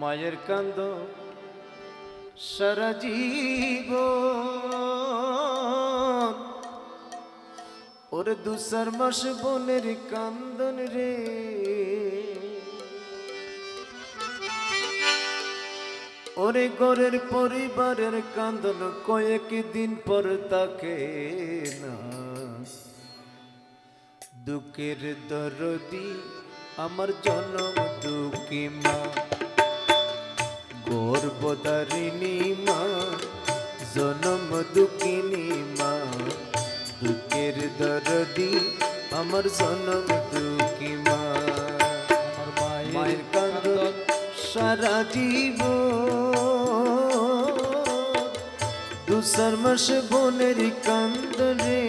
মায়ের কান্দ সারা জীব ওরে দুসার মাস বনের কান্দন রে। ওরে গরের পরিবারের কান্দন কয়েক দিন পর তাকে না। দুঃখের দরদি আমার জনম দুঃখী মা। গর্বদারিণী মা জনম দুঃখিনী মা। দুঃখের দরদি আমার জনম দুঃখী মা। আমার মায়ের কান্দন সারা জীব দুসার মাসে বোনের কান্দনে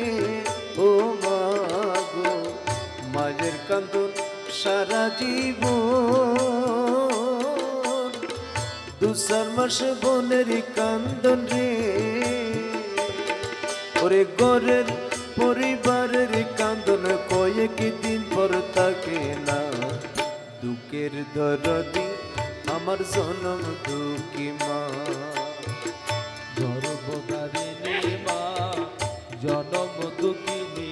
ও মা গো মায়ের কান্দন সারা জীব দুসার মাসে বোনের কান্দন রে। ওরে গরের পরিবারের কান্দন কয়েক দিন পর থাকে না। দুঃখের দরদি আমার জনম দুঃখী মা। গর্ভধারিণী মা, জনম দুঃখিনী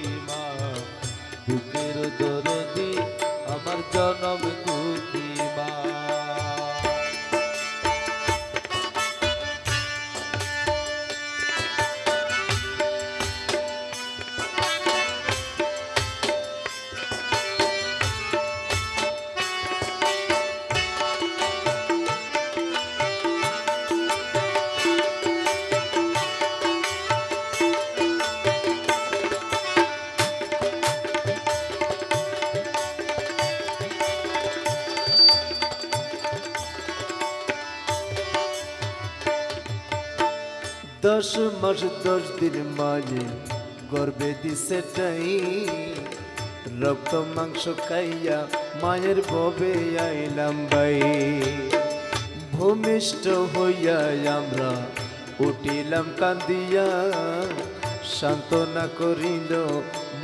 দশ মাস, দশ দিন মাঝে গর্বে দিছে টাই রক্ত, মাংস খাইয়া মায়ের ববে আইলাম বাই ভূমিষ্ঠ হইয়া আমরা উঠিলাম কান্দিয়া। সান্ত্বনা করিল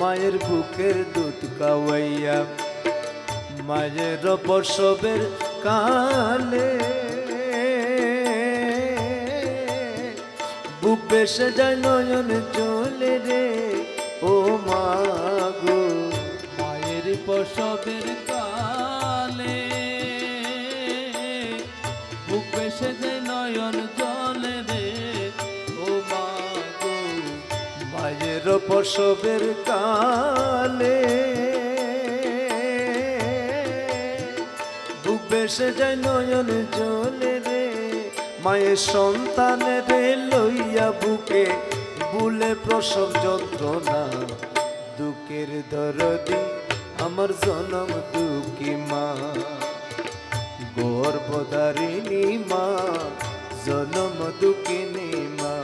মায়ের বুকের দুধ কাওয়াইয়া মায়ের প্রসবের কালে বেসে যায় নয়ন চলে রে ও মা গো। মায়ের প্রসবের কালে বুক বেসে যে নয়ন জলে রে ও মা গো। মায়ের প্রসবের কালে বুক বেসে যায় নয়ন চলে মায়ের সন্তানের লইয়া বুকে বুলে প্রসব যন্ত্রণা, দুঃখের দরদি আমার জনম দুঃখী মা। গর্ভধারিণী মা, জনম দুঃখিনী মা,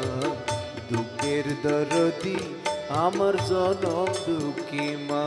দুঃখের দরদি আমার জনম দুঃখী মা।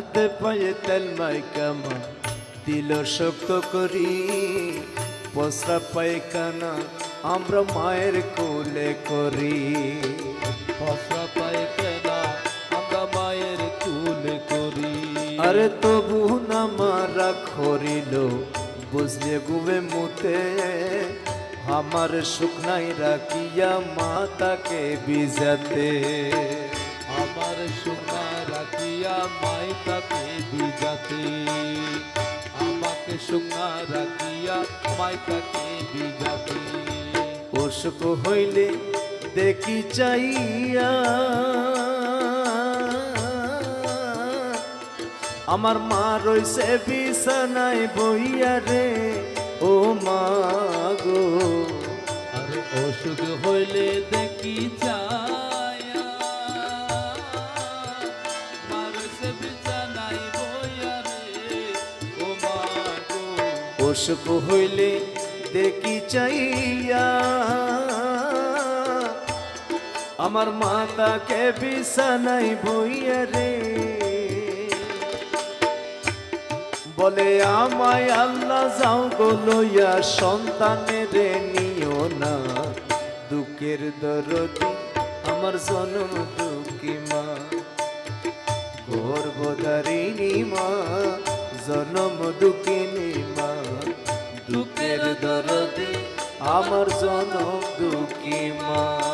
হাতে পায়ে তেল মাইকামা দিল শক্ত করি পসরা পায়খানা আমরা মায়ের কোলে করি। ফসরা পায়খানা আমরা মায়ের কুলে করি। আরে তবু না মারা খরিল, বুঝলে গুবে মুতে, আমার শুকনাই রাখিয়া মাতাকে বিজাতে। আমার সোনা রাখিয়া মাই তাকে বিজাতে আমাকে সোনা রাখিয়া মাই তাকে বিজাতে অসুখ হইলে দেখি চাইয়া। আমার মা রইছে বিছানায় বইয়া রে, ও মা গো। আরে অসুখ হইলে দেখি ছায়া অসুখ হইলে দেখি চাইয়া। আমার মাতাকে বিছানাই বইয়া রে। বলে, আমায় আল্লাহ যাও গো লইয়া সন্তানের নিও না। দুঃখের দরদি আমার জনম দুঃখী মা। গর্ভধারিণী মা, জনম দুঃখিনী আমার জনম দুঃখী মা।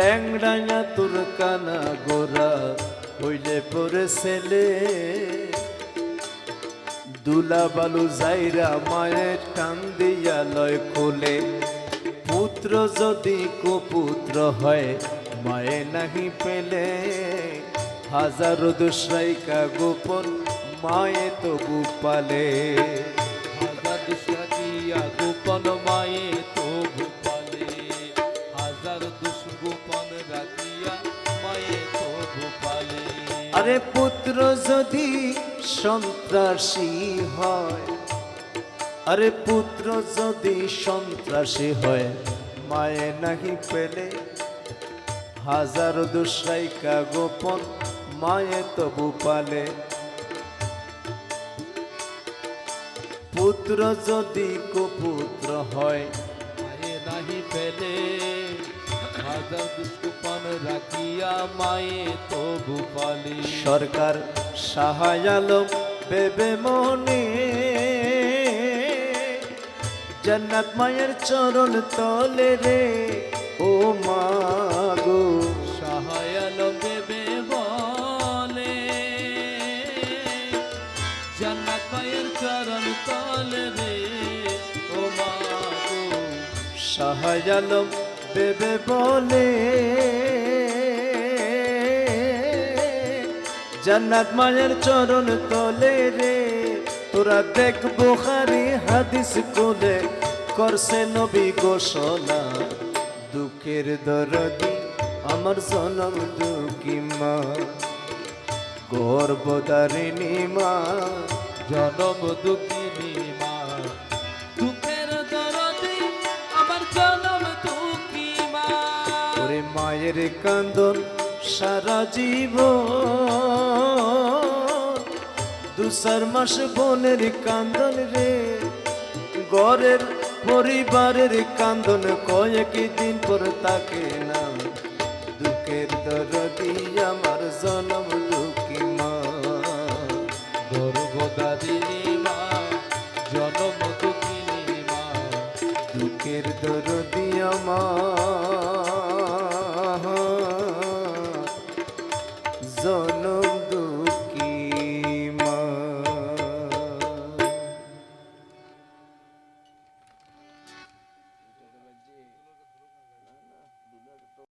ল্যাংড়াইয়া তোর কানা গোরা হইলে পরে ছেলে। দুলা বালু যাইরা মায়ের কান্দিয়া লয় কোলে। পুত্র যদি কুপুত্র হয়, মায়ে নাহি পেলে। হাজারো দুশ্রাইকা গোপন মায়ে তবু পালে। হাজার দুষ্কৃতিয়া গোপন মায়ে আরে পুত্র যদি সন্ত্রাসী হয়, আরে পুত্র যদি সন্ত্রাসী হয়, মায়ে নাহি পেলে হাজার দুশ্রাইকা গোপন মায়ে তবু পালে। পুত্র যদি কুপুত্র হয়, মায়ে নাহি পেলে হাজার দুষ্গোপন রাখিয়া মায়ে তো ভূপালে সরকার সাহায় আলম বেবে মনে। জন্নাত মায়ের চরণ তলে রে। ও মাগো সহায়াল দেবে বলে। জান্নাত মায়ের চরণ তলে রে। ও মা গো। সাহায় বেবে বলে। জান্নাত মায়ের চরণ তলে রে। তোরা দেখ বোখারি হাদিস কোলে করছে নবী ঘোষণা। দুঃখের দরদি, আমার জনম দুঃখী মা। গর্ভদারিণী মা, জনম দুঃখিনী মায়ের কান্দন সারা জীব দুসার মাস বোনের কান্দন রে ঘরের পরিবারের কান্দন কয়েক দিন পর তাকে না দুঃখের দরদি আমার জনম দুঃখী মা। গর্ভদারিণী